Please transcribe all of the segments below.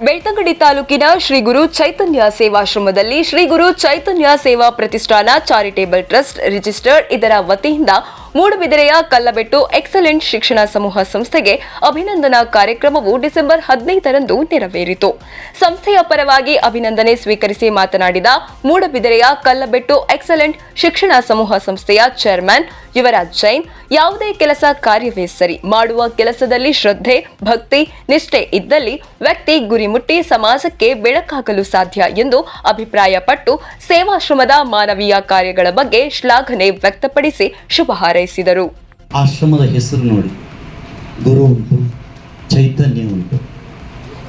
ಬೆಳ್ತಂಗಡಿ ತಾಲೂಕಿನ ಶ್ರೀ ಗುರು ಚೈತನ್ಯ ಸೇವಾಶ್ರಮದಲ್ಲಿ ಶ್ರೀ ಗುರು ಚೈತನ್ಯ ಸೇವಾ ಪ್ರತಿಷ್ಠಾನ ಚಾರಿಟೇಬಲ್ ಟ್ರಸ್ಟ್ ರಿಜಿಸ್ಟರ್ಡ್ ಇದರ ವತಿಯಿಂದ ಮೂಡುಬಿದಿರೆಯ ಕಲ್ಲಬೆಟ್ಟು ಎಕ್ಸಲೆಂಟ್ ಶಿಕ್ಷಣ ಸಮೂಹ ಸಂಸ್ಥೆಗೆ ಅಭಿನಂದನಾ ಕಾರ್ಯಕ್ರಮವು ಡಿಸೆಂಬರ್ ಹದಿನೈದರಂದು ನೆರವೇರಿತು. ಸಂಸ್ಥೆಯ ಪರವಾಗಿ ಅಭಿನಂದನೆ ಸ್ವೀಕರಿಸಿ ಮಾತನಾಡಿದ ಮೂಡುಬಿದಿರೆಯ ಕಲ್ಲಬೆಟ್ಟು ಎಕ್ಸಲೆಂಟ್ ಶಿಕ್ಷಣ ಸಮೂಹ ಸಂಸ್ಥೆಯ ಚೇರ್ಮನ್ ಯುವರಾಜ್ ಜೈನ್, ಯಾವುದೇ ಕೆಲಸ ಕಾರ್ಯವೇ ಸರಿ, ಮಾಡುವ ಕೆಲಸದಲ್ಲಿ ಶ್ರದ್ಧೆ, ಭಕ್ತಿ, ನಿಷ್ಠೆ ಇದ್ದಲ್ಲಿ ವ್ಯಕ್ತಿ ಗುರಿ ಮುಟ್ಟಿ ಸಮಾಜಕ್ಕೆ ಬೆಳಕಾಗಲು ಸಾಧ್ಯ ಎಂದು ಅಭಿಪ್ರಾಯಪಟ್ಟು ಸೇವಾಶ್ರಮದ ಮಾನವೀಯ ಕಾರ್ಯಗಳ ಬಗ್ಗೆ ಶ್ಲಾಘನೆ ವ್ಯಕ್ತಪಡಿಸಿ ಶುಭ ಆಶ್ರಮದ ಹೆಸರು ನೋಡಿ. ಗುರು ಉಂಟು, ಚೈತನ್ಯ ಉಂಟು.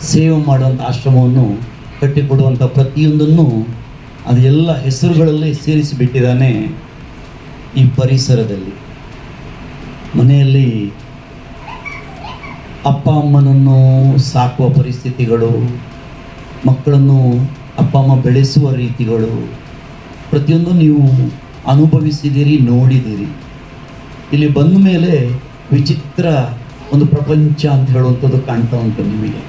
ಸೇವೆ ಮಾಡುವಂಥ ಆಶ್ರಮವನ್ನು ಕಟ್ಟಿಕೊಡುವಂಥ ಪ್ರತಿಯೊಂದನ್ನು ಅದೆಲ್ಲ ಹೆಸರುಗಳಲ್ಲಿ ಸೇರಿಸಿಬಿಟ್ಟಿದ್ದಾನೆ ಈ ಪರಿಸರದಲ್ಲಿ. ಮನೆಯಲ್ಲಿ ಅಪ್ಪ ಅಮ್ಮನನ್ನು ಸಾಕುವ ಪರಿಸ್ಥಿತಿಗಳು, ಮಕ್ಕಳನ್ನು ಅಪ್ಪ ಅಮ್ಮ ಬೆಳೆಸುವ ರೀತಿಗಳು ಪ್ರತಿಯೊಂದು ನೀವು ಅನುಭವಿಸಿದಿರಿ, ನೋಡಿದಿರಿ. ಇಲ್ಲಿ ಬಂದ ಮೇಲೆ ವಿಚಿತ್ರ ಒಂದು ಪ್ರಪಂಚ ಅಂತ ಹೇಳುವಂಥದ್ದು ಕಾಣ್ತಾ ಉಂಟು ನಿಮಗೆ.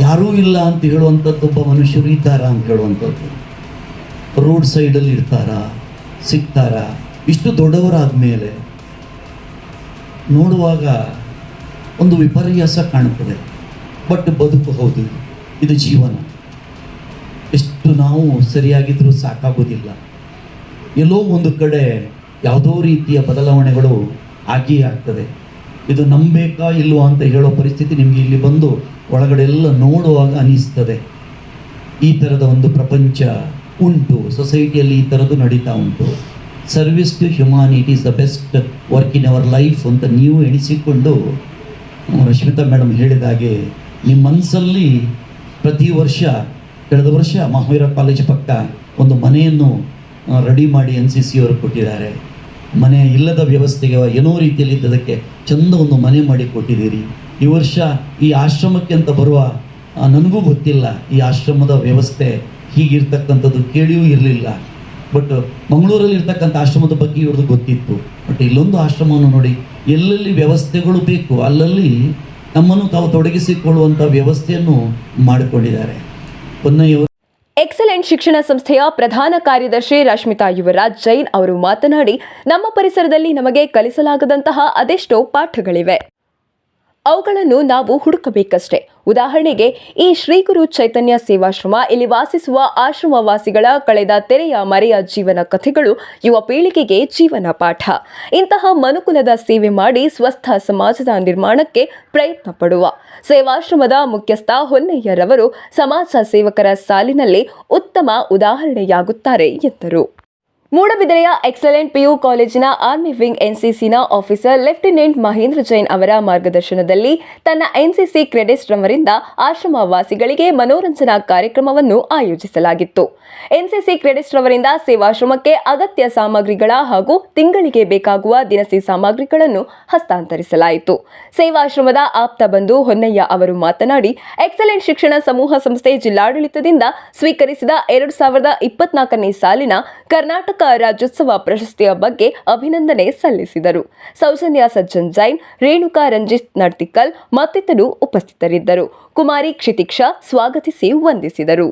ಯಾರೂ ಇಲ್ಲ ಅಂತ ಹೇಳುವಂಥದ್ದು ಒಬ್ಬ ಮನುಷ್ಯರು ಇದ್ದಾರ ಅಂತ ಹೇಳುವಂಥದ್ದು. ರೋಡ್ ಸೈಡಲ್ಲಿ ಇರ್ತಾರಾ, ಸಿಗ್ತಾರ, ಇಷ್ಟು ದೊಡ್ಡವರಾದ ಮೇಲೆ ನೋಡುವಾಗ ಒಂದು ವಿಪರ್ಯಾಸ ಕಾಣುತ್ತದೆ. ಬಟ್ ಬದುಕು ಹೌದು, ಇದು ಜೀವನ. ಎಷ್ಟು ನಾವು ಸರಿಯಾಗಿದ್ರೂ ಸಾಕಾಗೋದಿಲ್ಲ. ಎಲ್ಲೋ ಒಂದು ಕಡೆ ಯಾವುದೋ ರೀತಿಯ ಬದಲಾವಣೆಗಳು ಆಗಿಯೇ ಆಗ್ತದೆ. ಇದು ನಂಬೇಕಾ ಇಲ್ವೋ ಅಂತ ಹೇಳೋ ಪರಿಸ್ಥಿತಿ ನಿಮಗೆ ಇಲ್ಲಿ ಬಂದು ಒಳಗಡೆ ಎಲ್ಲ ನೋಡುವಾಗ ಅನಿಸ್ತದೆ. ಈ ಥರದ ಒಂದು ಪ್ರಪಂಚ ಉಂಟು. ಸೊಸೈಟಿಯಲ್ಲಿ ಈ ಥರದ್ದು ನಡೀತಾ ಉಂಟು. Service to humanity is the best work in our life ಅಂತ ನೀವು ಎಣಿಸಿಕೊಂಡು ರಶ್ಮಿತಾ ಮೇಡಮ್ ಹೇಳಿದ ಹಾಗೆ ನಿಮ್ಮ ಮನಸ್ಸಲ್ಲಿ ಪ್ರತಿ ವರ್ಷ, ಕಳೆದ ವರ್ಷ ಮಹಾವೀರ ಕಾಲೇಜ್ ಪಕ್ಕ ಒಂದು ಮನೆಯನ್ನು ರೆಡಿ ಮಾಡಿ ಎನ್ ಸಿ ಸಿ ಕೊಟ್ಟಿದ್ದಾರೆ. ಮನೆ ಇಲ್ಲದ ವ್ಯವಸ್ಥೆಗೆ ಏನೋ ರೀತಿಯಲ್ಲಿ ಇದ್ದದಕ್ಕೆ ಚಂದ ಒಂದು ಮನೆ ಮಾಡಿ ಕೊಟ್ಟಿದ್ದೀರಿ. ಈ ವರ್ಷ ಈ ಆಶ್ರಮಕ್ಕೆ ಅಂತ ಬರುವ ನನಗೂ ಗೊತ್ತಿಲ್ಲ ಈ ಆಶ್ರಮದ ವ್ಯವಸ್ಥೆ ಹೀಗಿರ್ತಕ್ಕಂಥದ್ದು ಕೇಳಿಯೂ ಇರಲಿಲ್ಲ. ಬಟ್ ಮಂಗಳೂರಲ್ಲಿ ಇರ್ತಕ್ಕಂಥ ಆಶ್ರಮದ ಬಗ್ಗೆ ಇವ್ರದ್ದು ಗೊತ್ತಿತ್ತು. ಬಟ್ ಇಲ್ಲೊಂದು ಆಶ್ರಮವನ್ನು ನೋಡಿ ಎಲ್ಲೆಲ್ಲಿ ವ್ಯವಸ್ಥೆಗಳು ಬೇಕು ಅಲ್ಲಲ್ಲಿ ನಮ್ಮನ್ನು ತಾವು ತೊಡಗಿಸಿಕೊಳ್ಳುವಂಥ ವ್ಯವಸ್ಥೆಯನ್ನು ಮಾಡಿಕೊಂಡಿದ್ದಾರೆ. ಪೊನ್ನಯ್ಯವರು ಶಿಕ್ಷಣ ಸಂಸ್ಥೆಯ ಪ್ರಧಾನ ಕಾರ್ಯದರ್ಶಿ ರಶ್ಮಿತಾ ಯುವರಾಜ್ ಜೈನ್ ಅವರು ಮಾತನಾಡಿ, ನಮ್ಮ ಪರಿಸರದಲ್ಲಿ ನಮಗೆ ಕಲಿಸಲಾಗದಂತಹ ಅದೆಷ್ಟೋ ಪಾಠಗಳಿವೆ. ಅವುಗಳನ್ನು ನಾವು ಹುಡುಕಬೇಕಷ್ಟೇ. ಉದಾಹರಣೆಗೆ, ಈ ಶ್ರೀ ಗುರು ಚೈತನ್ಯ ಸೇವಾಶ್ರಮ ಇಲ್ಲಿ ವಾಸಿಸುವ ಆಶ್ರಮವಾಸಿಗಳ ಕಳೆದ ತೆರೆಯ ಮರೆಯ ಜೀವನ ಕಥೆಗಳು ಯುವ ಪೀಳಿಗೆಗೆ ಜೀವನ ಪಾಠ. ಇಂತಹ ಮನುಕುಲದ ಸೇವೆ ಮಾಡಿ ಸ್ವಸ್ಥ ಸಮಾಜದ ನಿರ್ಮಾಣಕ್ಕೆ ಪ್ರಯತ್ನ ಪಡುವ. ಸೇವಾಶ್ರಮದ ಮುಖ್ಯಸ್ಥ ಹೊನ್ನಯ್ಯರವರು ಸಮಾಜ ಸೇವಕರ ಸಾಲಿನಲ್ಲಿ ಉತ್ತಮ ಉದಾಹರಣೆಯಾಗುತ್ತಾರೆ ಎಂದರು. ಮೂಡಬಿದಿರೆಯ ಎಕ್ಸಲೆಂಟ್ ಪಿಯು ಕಾಲೇಜಿನ ಆರ್ಮಿ ವಿಂಗ್ ಎನ್ಸಿಸಿನ ಆಫೀಸರ್ ಲೆಫ್ಟಿನೆಂಟ್ ಮಹೇಂದ್ರ ಜೈನ್ ಅವರ ಮಾರ್ಗದರ್ಶನದಲ್ಲಿ ತನ್ನ ಎನ್ಸಿಸಿ ಕ್ರೆಡಿಟ್ಸ್ ರವರಿಂದ ಆಶ್ರಮ ವಾಸಿಗಳಿಗೆ ಮನೋರಂಜನಾ ಕಾರ್ಯಕ್ರಮವನ್ನು ಆಯೋಜಿಸಲಾಗಿತ್ತು. ಎನ್ಸಿಸಿ ಕ್ರೆಡಿಟ್ಸ್ ರವರಿಂದ ಸೇವಾಶ್ರಮಕ್ಕೆ ಅಗತ್ಯ ಸಾಮಗ್ರಿಗಳ ಹಾಗೂ ತಿಂಗಳಿಗೆ ಬೇಕಾಗುವ ದಿನಸಿ ಸಾಮಗ್ರಿಗಳನ್ನು ಹಸ್ತಾಂತರಿಸಲಾಯಿತು. ಸೇವಾಶ್ರಮದ ಆಪ್ತ ಬಂಧು ಹೊನ್ನಯ್ಯ ಅವರು ಮಾತನಾಡಿ, ಎಕ್ಸಲೆಂಟ್ ಶಿಕ್ಷಣ ಸಮೂಹ ಸಂಸ್ಥೆ ಜಿಲ್ಲಾಡಳಿತದಿಂದ ಸ್ವೀಕರಿಸಿದ ಎರಡು ಸಾವಿರದ ಇಪ್ಪತ್ನಾಲ್ಕನೇ ಸಾಲಿನ ಕರ್ನಾಟಕ ಮೂಲಕ ರಾಜ್ಯೋತ್ಸವ ಪ್ರಶಸ್ತಿಯ ಬಗ್ಗೆ ಅಭಿನಂದನೆ ಸಲ್ಲಿಸಿದರು. ಸೌಜನ್ಯ ಸಜ್ಜನ್ ಜೈನ್, ರೇಣುಕಾ ರಂಜಿತ್ ನರ್ತಿಕಲ್ ಮತ್ತಿತರರು ಉಪಸ್ಥಿತರಿದ್ದರು. ಕುಮಾರಿ ಕ್ಷಿತಿಕ್ಷಾ ಸ್ವಾಗತಿಸಿ ವಂದಿಸಿದರು.